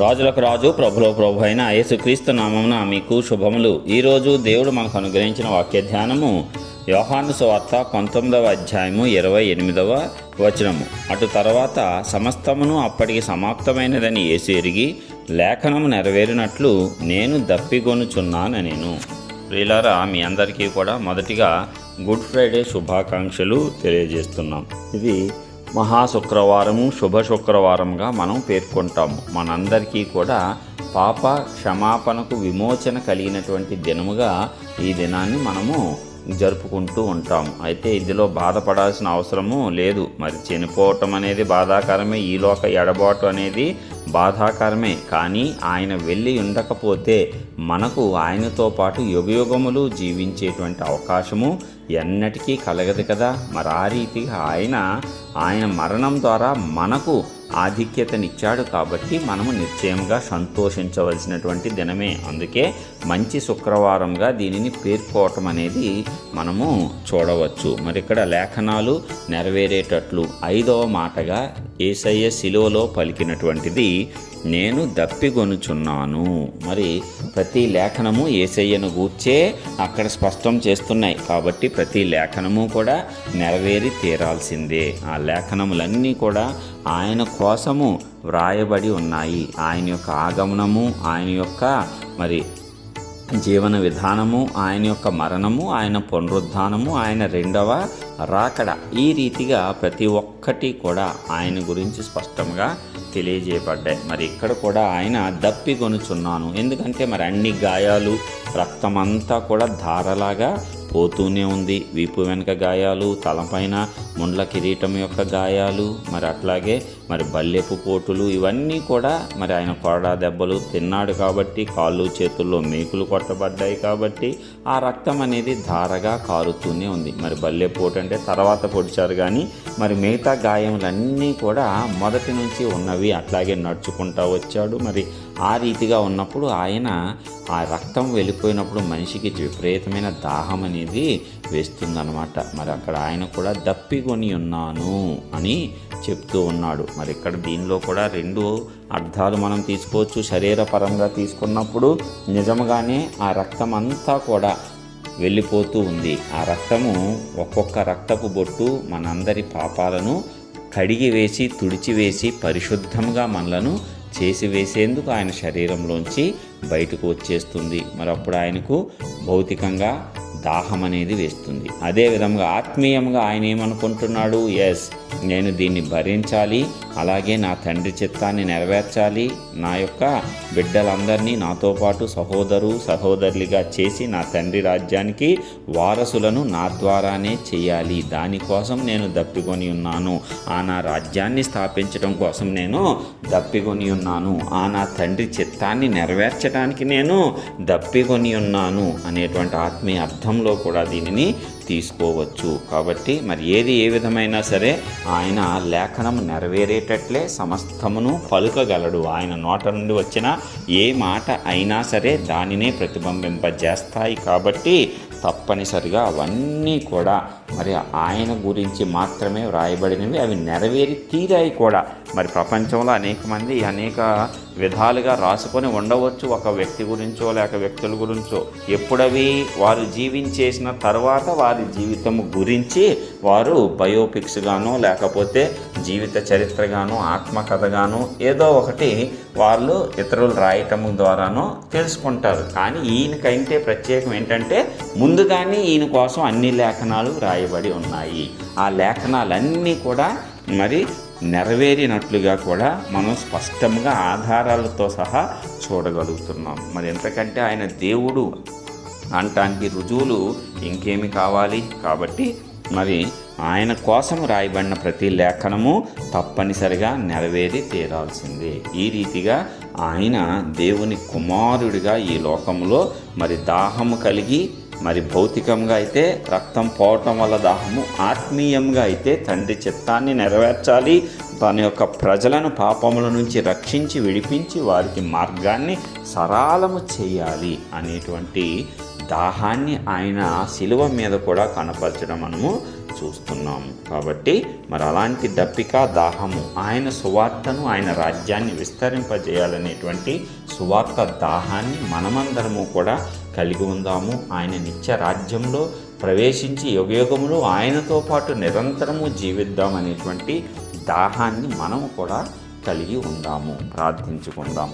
రాజులకు రాజు ప్రభులో ప్రభు అయిన యేసుక్రీస్తు నామమున మీకు శుభములు. ఈరోజు దేవుడు మనకు అనుగ్రహించిన వాక్య ధ్యానము యోహాను సువార్త పంతొమ్మిదవ అధ్యాయము ఇరవై ఎనిమిదవ వచనము. అటు తర్వాత సమస్తమును అప్పటికి సమాప్తమైనదని యేసు ఎరిగి లేఖనము నెరవేరినట్లు నేను దప్పిగొనుచున్నాను నేను ప్రియులారా మీ అందరికీ కూడా మొదటిగా గుడ్ ఫ్రైడే శుభాకాంక్షలు తెలియజేస్తున్నాం. ఇది మహా శుక్రవారము శుభ శుక్రవారంగా మనం పేర్కొంటాము. మనందరికీ కూడా పాప క్షమాపణకు విమోచన కలిగినటువంటి దినముగా ఈ దినాన్ని మనము జరుపుకుంటూ ఉంటాం. అయితే ఇందులో బాధపడాల్సిన అవసరము లేదు. మరి చనిపోవటం అనేది బాధాకరమే. ఈలోక ఎడబాటు అనేది బాధాకరమే. కానీ ఆయన వెళ్ళి ఉండకపోతే మనకు ఆయనతో పాటు యుగయుగములు జీవించేటువంటి అవకాశము ఎన్నటికీ కలగదు కదా. మరి ఆ రీతిగా ఆయన ఆయన మరణం ద్వారా మనకు ఆధిక్యతనిచ్చాడు కాబట్టి మనము నిశ్చయంగా సంతోషించవలసినటువంటి దినమే. అందుకే మంచి శుక్రవారంగా దీనిని పేర్కోవటం అనేది మనము చూడవచ్చు. మరి ఇక్కడ లేఖనాలు నెరవేరేటట్లు ఐదవ మాటగా ఏసయ్య శిలువలో పలికినటువంటిది నేను దప్పిగొనుచున్నాను. మరి ప్రతి లేఖనము ఏసయ్యను గూర్చే అక్కడ స్పష్టం చేస్తున్నాయి. కాబట్టి ప్రతి లేఖనము కూడా నెరవేరి తీరాల్సిందే. ఆ లేఖనములన్నీ కూడా ఆయన కోసము వ్రాయబడి ఉన్నాయి. ఆయన యొక్క ఆగమనము ఆయన యొక్క మరి జీవన విధానము ఆయన యొక్క మరణము ఆయన పునరుద్ధానము ఆయన రెండవ రాకడ. ఈ రీతిగా ప్రతి ఒక్కటి కూడా ఆయన గురించి స్పష్టంగా తెలియజేయబడ్డాయి. మరి ఇక్కడ కూడా ఆయన దప్పిగొనుచున్నాను ఎందుకంటే మరి అన్ని గాయాలు రక్తమంతా కూడా ధారలాగా పోతూనే ఉంది. వీపు వెనక గాయాలు తలపైన ముండ్ల కిరీటం యొక్క గాయాలు మరి అట్లాగే మరి బల్లెపు పోటులు ఇవన్నీ కూడా మరి ఆయన కొరడా దెబ్బలు తిన్నాడు కాబట్టి కాళ్ళు చేతుల్లో మేకులు కొట్టబడ్డాయి కాబట్టి ఆ రక్తం అనేది ధారగా కారుతూనే ఉంది. మరి బల్లెపోటు అంటే తర్వాత పొడిచారు కానీ మరి మిగతా గాయములన్నీ కూడా మొదటి నుంచి ఉన్నవి అట్లాగే నడుచుకుంటా వచ్చాడు. మరి ఆ రీతిగా ఉన్నప్పుడు ఆయన ఆ రక్తం వెళ్ళిపోయినప్పుడు మనిషికి విపరీతమైన దాహం అనేది వేస్తుందన్నమాట. మరి అక్కడ ఆయన కూడా దప్పికొని ఉన్నాను అని చెప్తూ ఉన్నాడు. మరి ఇక్కడ దీనిలో కూడా రెండు అర్థాలు మనం తీసుకోవచ్చు. శరీరపరంగా తీసుకున్నప్పుడు నిజంగానే ఆ రక్తం అంతా కూడా వెళ్ళిపోతూ ఉంది. ఆ రక్తము ఒక్కొక్క రక్తపు బొట్టు మనందరి పాపాలను కడిగి వేసి తుడిచివేసి పరిశుద్ధంగా మనలను చేసి వేసేందుకు ఆయన శరీరంలోంచి బయటకు వచ్చేస్తుంది. మరి అప్పుడు ఆయనకు భౌతికంగా దాహం అనేది వేస్తుంది. అదే విధంగా ఆత్మీయంగా ఆయన ఏమనుకుంటున్నాడు? ఎస్ నేను దీన్ని భరించాలి. అలాగే నా తండ్రి చిత్తాన్ని నెరవేర్చాలి. నా యొక్క బిడ్డలందరినీ నాతో పాటు సహోదరు సహోదరులుగా చేసి నా తండ్రి రాజ్యానికి వారసులను నా ద్వారానే చేయాలి. దానికోసం నేను దప్పికొని ఉన్నాను. ఆ నా రాజ్యాన్ని స్థాపించడం కోసం నేను దప్పికొని ఉన్నాను. ఆ నా తండ్రి చిత్తాన్ని నెరవేర్చడానికి నేను దప్పికొని ఉన్నాను అనేటువంటి ఆత్మీయ అర్థంలో కూడా దీనిని తీసుకోవచ్చు. కాబట్టి మరి ఏది ఏ విధమైనా సరే ఆయన లేఖనం నెరవేరేటట్లే సమస్తమును పలుకగలడు. ఆయన నోట నుండి వచ్చిన ఏ మాట అయినా సరే దానినే ప్రతిబింబింపజేస్తాయి. కాబట్టి తప్పనిసరిగా అవన్నీ కూడా మరి ఆయన గురించి మాత్రమే వ్రాయబడినవి అవి నెరవేరి తీరాయి కూడా. మరి ప్రపంచంలో అనేక మంది అనేక విధాలుగా రాసుకొని ఉండవచ్చు ఒక వ్యక్తి గురించో లేక వ్యక్తుల గురించో. ఎప్పుడవి వారు జీవించేసిన తర్వాత వారి జీవితం గురించి వారు బయోపిక్స్గానో లేకపోతే జీవిత చరిత్రగానో ఆత్మకథగానో ఏదో ఒకటి వాళ్ళు ఇతరులు రాయటం ద్వారానో తెలుసుకుంటారు. కానీ ఈయనకంటే ప్రత్యేకం ఏంటంటే ముందుగానే ఈయన కోసం అన్ని లేఖనాలు రాయబడి ఉన్నాయి. ఆ లేఖనాలన్నీ కూడా మరి నెరవేరినట్లుగా కూడా మనం స్పష్టంగా ఆధారాలతో సహా చూడగలుగుతున్నాం. మరి ఎంతకంటే ఆయన దేవుడు అంటానికి రుజువులు ఇంకేమి కావాలి? కాబట్టి మరి ఆయన కోసం రాయబడిన ప్రతి లేఖనము తప్పనిసరిగా నెరవేరి తీరాల్సిందే. ఈ రీతిగా ఆయన దేవుని కుమారుడిగా ఈ లోకంలో మరి దాహము కలిగి మరి భౌతికంగా అయితే రక్తం పోవటం వల్ల దాహము ఆత్మీయంగా అయితే తండ్రి చిత్తాన్ని నెరవేర్చాలి. తన యొక్క ప్రజలను పాపముల నుంచి రక్షించి విడిపించి వారికి మార్గాన్ని సరాలము చేయాలి అనేటువంటి దాహాన్ని ఆయన శిలువ మీద కూడా కనపరచడం మనము చూస్తున్నాము కాబట్టి మరి అలాంటి దప్పిక దాహము ఆయన సువార్తను ఆయన రాజ్యాన్ని విస్తరింపజేయాలనేటువంటి సువార్త దాహాన్ని మనమందరము కూడా కలిగి ఉందాము. ఆయన నిత్య రాజ్యంలో ప్రవేశించి యుగయుగములు ఆయనతో పాటు నిరంతరము జీవిద్దాం అనేటువంటి దాహాన్ని మనము కూడా కలిగి ఉందాము ప్రార్థించుకుందాం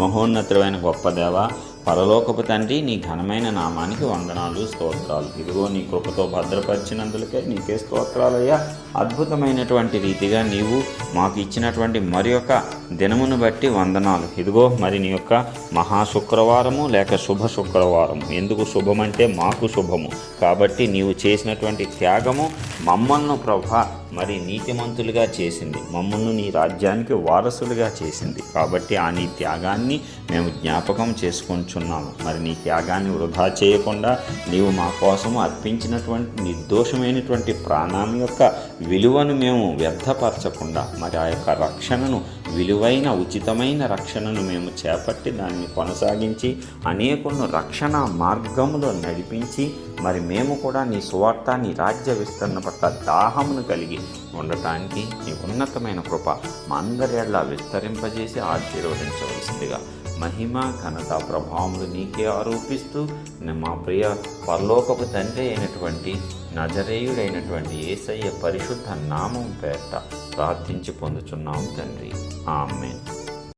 మహోన్నతమైన గొప్ప దేవ పరలోకపు తండ్రి నీ ఘనమైన నామానికి వందనాలు స్తోత్రాలు. ఇదిగో నీ కృపతో భద్రపరిచినందులకే నీకే స్తోత్రాలయ్యా. అద్భుతమైనటువంటి రీతిగా నీవు మాకు ఇచ్చినటువంటి మరి యొక్క దినమును బట్టి వందనాలు. ఇదిగో మరి నీ యొక్క మహా శుక్రవారము లేక శుభ శుక్రవారము. ఎందుకు శుభమంటే మాకు శుభము. కాబట్టి నీవు చేసినటువంటి త్యాగము మమ్మల్ని ప్రభా మరి నీతిమంతులుగా చేసింది. మమ్మల్ని నీ రాజ్యానికి వారసులుగా చేసింది. కాబట్టి ఆ నీ త్యాగాన్ని మేము జ్ఞాపకం చేసుకుంటున్నాము మరి నీ త్యాగాన్ని వృధా చేయకుండా నీవు మా కోసము అర్పించినటువంటి నిర్దోషమైనటువంటి ప్రాణం యొక్క విలువను మేము వ్యర్థపరచకుండా మరి ఆ యొక్క రక్షణను విలువైన ఉచితమైన రక్షణను మేము చేపట్టి దాన్ని కొనసాగించి అనేకులను రక్షణ మార్గములో నడిపించి మరి మేము కూడా నీ సువార్త నీ రాజ్య విస్తరణ పట్ల దాహమును కలిగి ఉండటానికి నీ ఉన్నతమైన కృప మా అందరి విస్తరింపజేసి ఆశీర్వదించవలసిందిగా మహిమ ఘనత ప్రభావములు నీకే ఆరోపిస్తూ మా ప్రియ పరలోకపు తండ్రి అయినటువంటి నజరేయుడైనటువంటి ఏసయ్య పరిశుద్ధ నామం పేట ప్రార్థించి పొందుచున్నాం తండ్రి. ఆమెన్.